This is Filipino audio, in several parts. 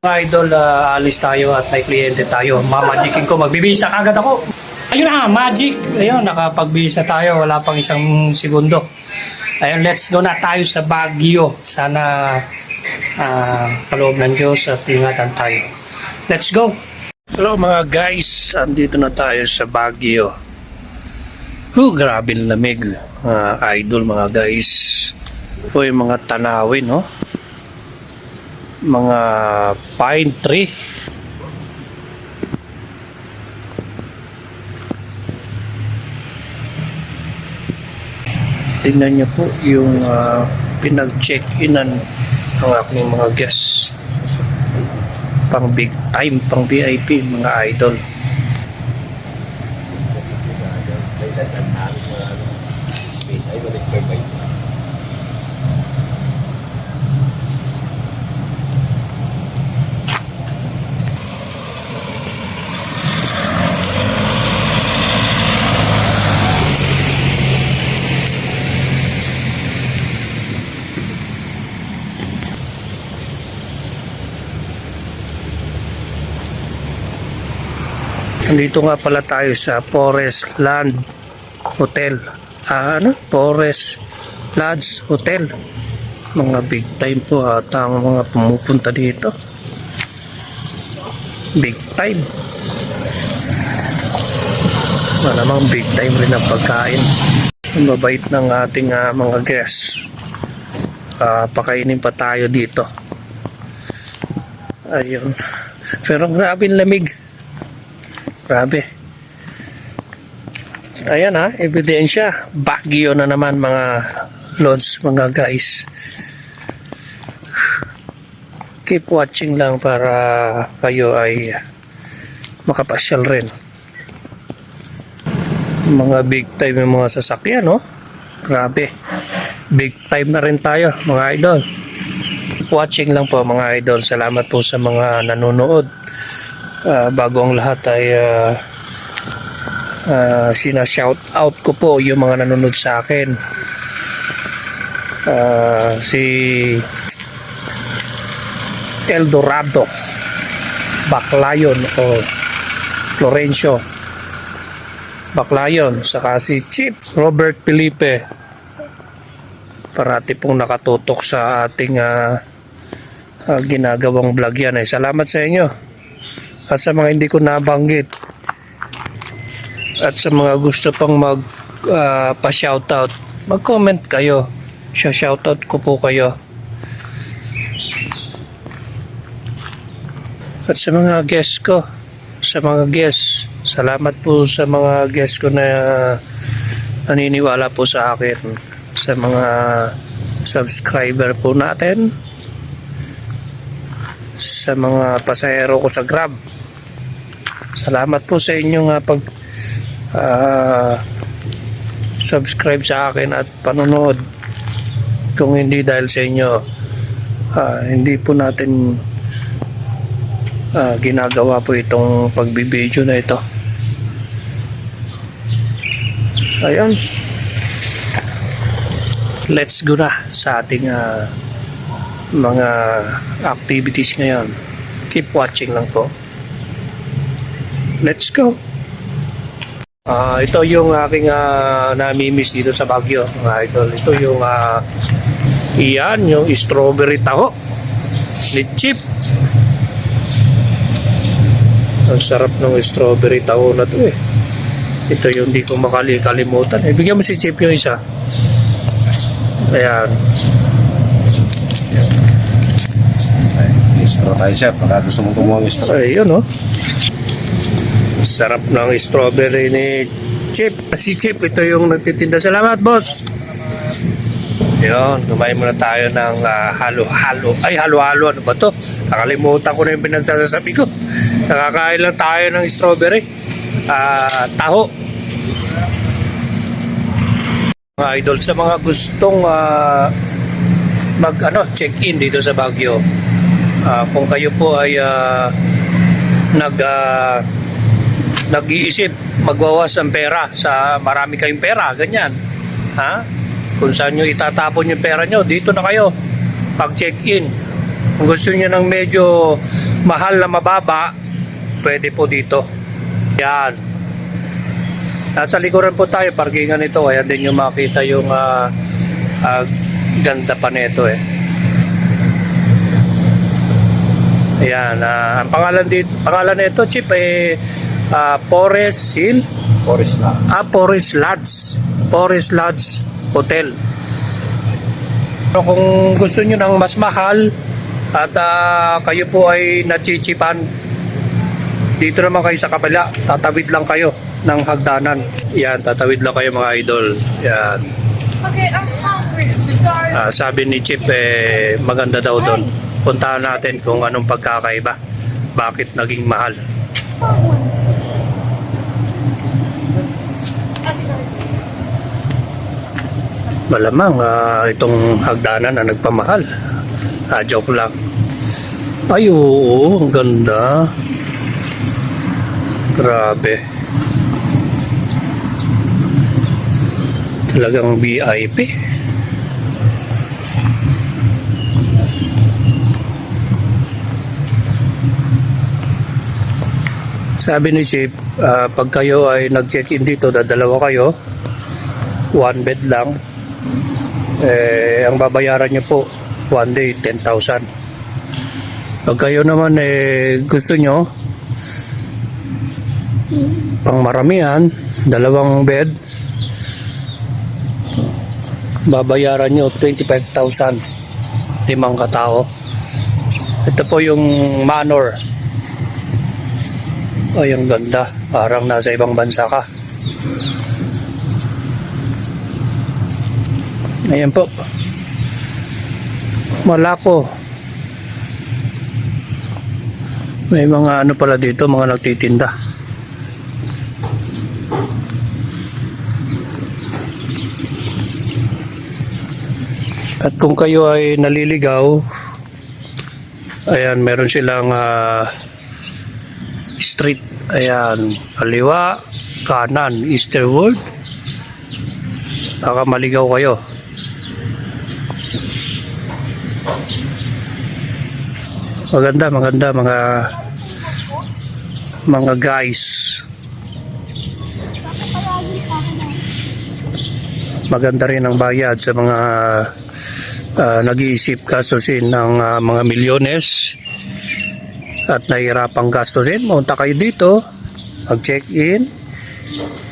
Idol, ah, alis tayo at may kliyente tayo. Mamagicin ko, magbibisa agad ako. Ayun na, magic. Ayun, nakapagbisa tayo. Wala pang isang segundo. Ayun, let's go na tayo sa Baguio. Sana ah, kaloob ng Diyos at ingatan tayo. Let's go! Hello mga guys, andito na tayo sa Baguio. Oh, grabe ang lamig. Mga idol mga guys. O yung mga tanawin, no? Mga pine tree. Tingnan niyo po yung ah, pinag-check-inan ng aking mga guests. Pang big time, pang VIP, mga idol. Nandito nga pala tayo sa Forest Land Hotel. Ah, ano? Forest Lodge Hotel. Mga big time po at ang mga pumupunta dito. Big time. Malamang big time rin ang pagkain. Ang ng ating ah, mga guests. Ah, pakainin pa tayo dito. Ayun. Pero grabe lamig. Grabe. Ayan ha, ebidensya. Baguio na naman mga lods, mga guys. Keep watching lang para kayo ay makapasyal rin. Mga big time yung mga sasakyan, no? Grabe. Big time na rin tayo, mga idol. Watching lang po, mga idol. Salamat po sa mga nanonood. Ah, bago ang lahat ay uh, sina-shout out ko po yung mga nanonood sa akin. Ah, si Eldorado Baclayon o Florencio Baclayon saka si Chip Robert Felipe parati pong nakatutok sa ating ah, ah, ginagawang vlog yan. Eh, salamat sa inyo at sa mga hindi ko nabanggit. At sa mga gusto pang mag ah, pa-shoutout mag-comment kayo. Siya shoutout ko po kayo. At sa mga guests ko sa mga guests salamat po sa mga guests ko na naniniwala po sa akin. Sa mga subscriber po natin. Sa mga pasahero ko sa Grab Salamat po sa inyong uh, pag ah, subscribe sa akin at panonood. Kung hindi dahil sa inyo, ah, hindi po natin ah, ginagawa po itong pagbibideo na ito. Ayun. Let's go na sa ating ah, mga activities ngayon. Keep watching lang po. Let's go. Ah, ito yung aking uh, namimiss dito sa Baguio, mga idol. Ito yung ah, iyan, yung strawberry taho. Litchip. Ang sarap ng strawberry taho na to eh. Ito yung di ko makali kalimutan. Eh, bigyan mo si Chip yung isa. Ayan. Istro tayo chef, baka gusto mong kumuha ng istro. Ayun oh. Sarap ng strawberry ni Chip. Si Chip, ito yung nagtitinda. Salamat, boss. Yun, kumain muna tayo ng ah, halo-halo. Ay, halo-halo. Ano ba to? Nakalimutan ko na yung pinagsasasabi ko. Nakakain lang tayo ng strawberry. Ah, taho. Mga idol, sa mga gustong ah, mag ano, check-in dito sa Baguio. Ah, kung kayo po ay ah, nag ah, nag-iisip magwawas ng pera sa marami kayong pera, ganyan. Ha? Kung saan nyo itatapon yung pera nyo, dito na kayo. Pag check-in. Kung gusto nyo ng medyo mahal na mababa, pwede po dito. Yan. Nasa likuran po tayo, parkingan ito. Kaya din yung makita yung ah, ah, ganda pa nito eh. Ayan, ah, ang pangalan dito, pangalan nito, Chip, eh, ah, Forest Hill, Forest na. ah, Forest Lodge, Forest Lodge Hotel. Pero kung gusto nyo ng mas mahal at ah, kayo po ay nachichipan, dito naman kayo sa kabila, tatawid lang kayo ng hagdanan. Yan, tatawid lang kayo mga idol. Yan. Okay, I'm hungry. Sorry. Ah, sabi ni Chip, eh, maganda daw doon. Puntahan natin kung anong pagkakaiba. Bakit naging mahal. Malamang ah, itong hagdanan na nagpamahal. Ah, joke lang. Ay, oo, ang ganda. Grabe. Talagang VIP. Sabi ni Chief, ah, pag kayo ay nag-check-in dito, dadalawa kayo, one bed lang, eh, ang babayaran nyo po, one day, 10,000. Pag kayo naman eh, gusto nyo, pang maramihan, dalawang bed, babayaran nyo 25,000 limang katao. Ito po yung manor. Ay, ang ganda. Parang nasa ibang bansa ka. Ayan po. Malako. May mga ano pala dito, mga nagtitinda. At kung kayo ay naliligaw, ayan, meron silang ah, street. Ayan, kaliwa, kanan, eastward. Baka maligaw kayo. Maganda, maganda mga mga guys. Maganda rin ang bayad sa mga ah, nag-iisip gastusin ng ah, mga milyones at nahihirapang gastusin. Munta kayo dito, mag-check-in. Hindi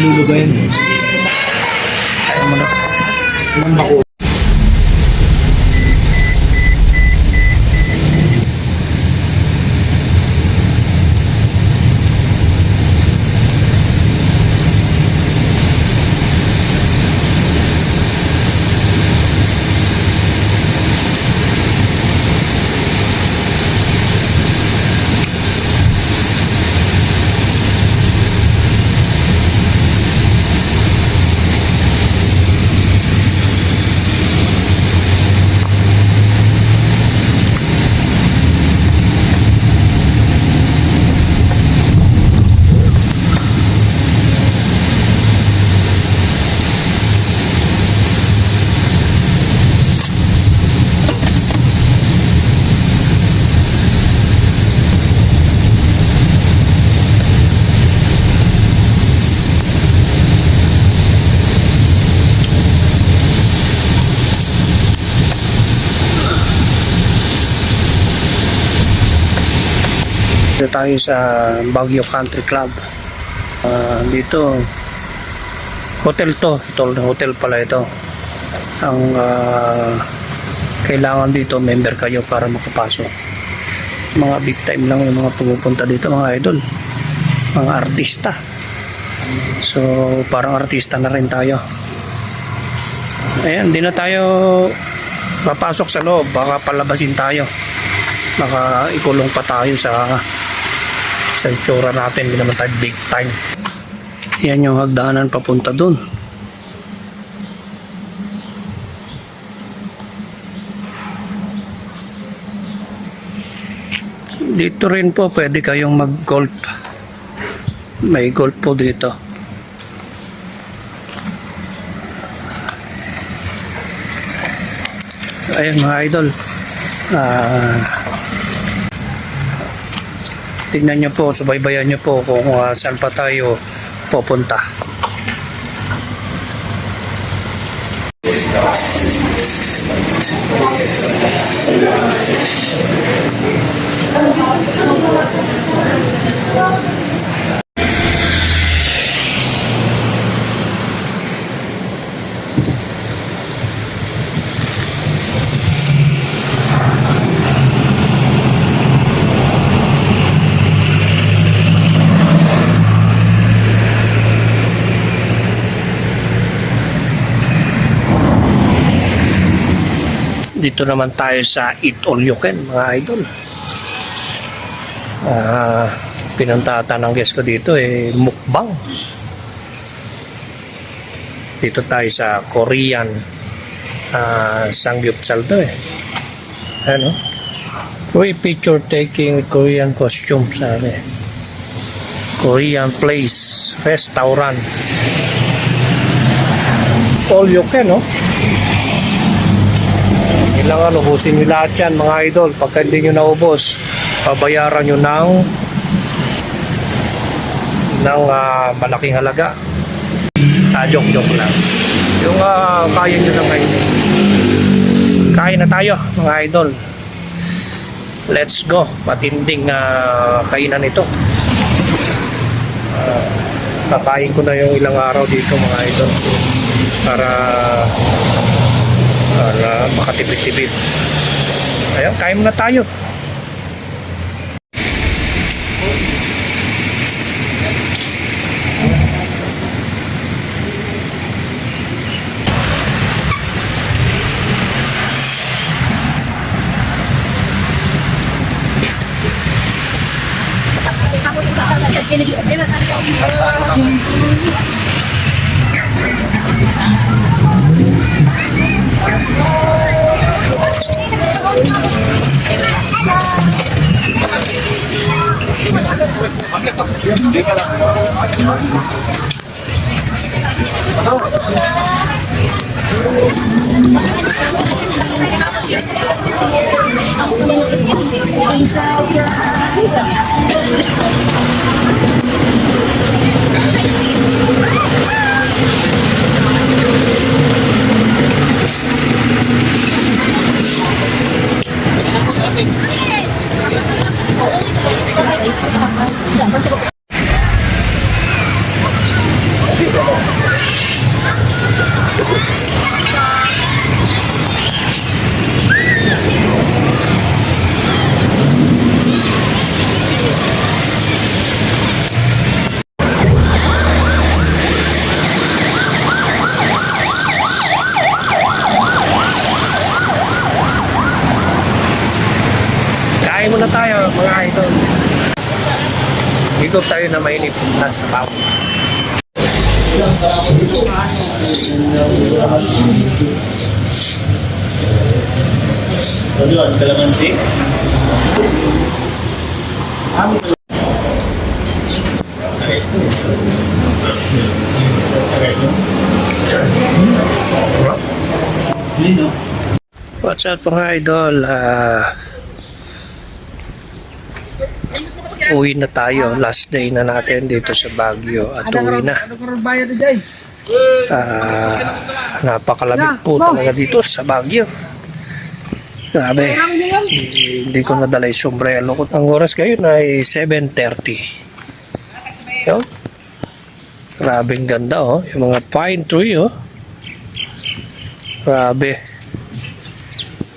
na tayo sa Baguio Country Club. Ah, dito, hotel to. Ito, hotel pala ito. Ang ah, kailangan dito, member kayo para makapasok. Mga big time lang yung mga pumupunta dito, mga idol. Mga artista. So, parang artista na rin tayo. Ayan, di na tayo papasok sa loob. Baka palabasin tayo. Baka ikulong pa tayo sa sa itsura natin. Hindi naman tayo big time. Yan yung hagdanan papunta dun. Dito rin po pwede kayong mag-golf. May golf po dito. Ayan mga idol. Ah tignan nyo po, subaybayan nyo po kung uh, saan pa tayo pupunta. Dito naman tayo sa Eat All You Can, mga idol. Ah, pinuntahan ng guest ko dito eh mukbang. Dito tayo sa Korean ah Sangyupsal to eh. Ano? Free picture taking Korean costume sabi. Korean place, restaurant. All you can, no? Kailangan ubusin nyo lahat yan mga idol. Pagka hindi nyo naubos, pabayaran nyo ng ng ah, malaking halaga. Ah, joke, joke lang. Yung ah, kaya nyo lang ngayon. Kain na tayo mga idol. Let's go. Matinding ah, kainan ito. Kakain ko na yung ilang araw dito mga idol. Para para makatipid-tipid. Ayun, kain na tayo. Kain sabaw. Ano yun? Kalamansi? What's up mga idol? Ah, uwi na tayo. Last day na natin dito sa Baguio at uwi na. Ah, napakalamig po talaga dito sa Baguio. Grabe. Hindi ko nadala yung sombrero ko. Ang oras ngayon ay 7.30. Yun. Grabe ang ganda oh. Yung mga pine tree oh. Grabe.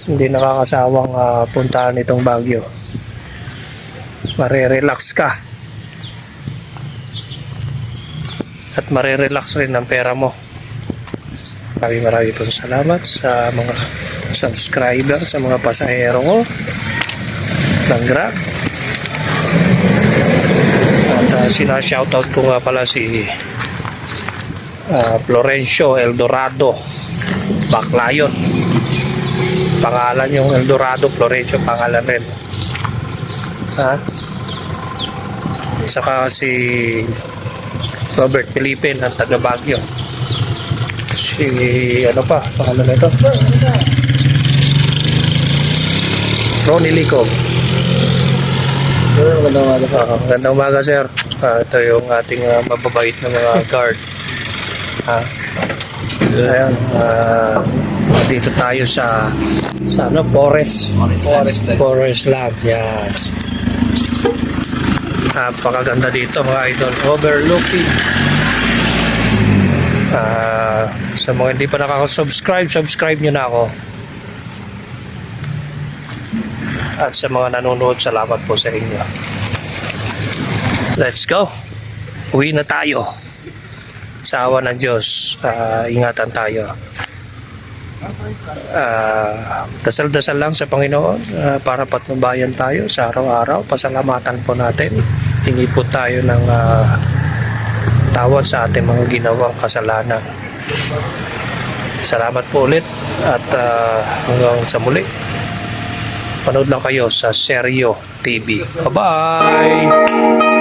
Hindi nakakasawang ah, puntahan itong Baguio. Marirelax ka. At marirelax rin ang pera mo. Maraming maraming pong salamat sa mga subscriber, sa mga pasahero ko ng Grab. At uh, sina-shoutout ko nga pala si ah, Florencio Eldorado Baclayon. Pangalan yung Eldorado, Florencio pangalan rin. Ha? Saka si Robert Pilipin ang taga Baguio. Si ano pa, pangalan nito? Ronnie Lico. Magandang umaga sa Ah, magandang umaga, sir. Ah, ito yung ating ah, mababait na mga guard. Ah. Ayan, ah, dito tayo sa sa ano, forest. Forest Land. Forest Land, yan. Napakaganda dito mga idol. Overlooking. Ah, sa mga hindi pa nakaka-subscribe, subscribe nyo na ako. At sa mga nanonood, salamat po sa inyo. Let's go. Uwi na tayo. Sa awa ng Diyos, ah, ingatan tayo. Ah, dasal-dasal lang sa Panginoon ah, para patnubayan tayo sa araw-araw. Pasalamatan po natin. Hingi po tayo ng ah, tawad sa ating mga ginawang kasalanan. Salamat po ulit at ah, hanggang sa muli. Panood lang kayo sa Seryo TV. Bye-bye!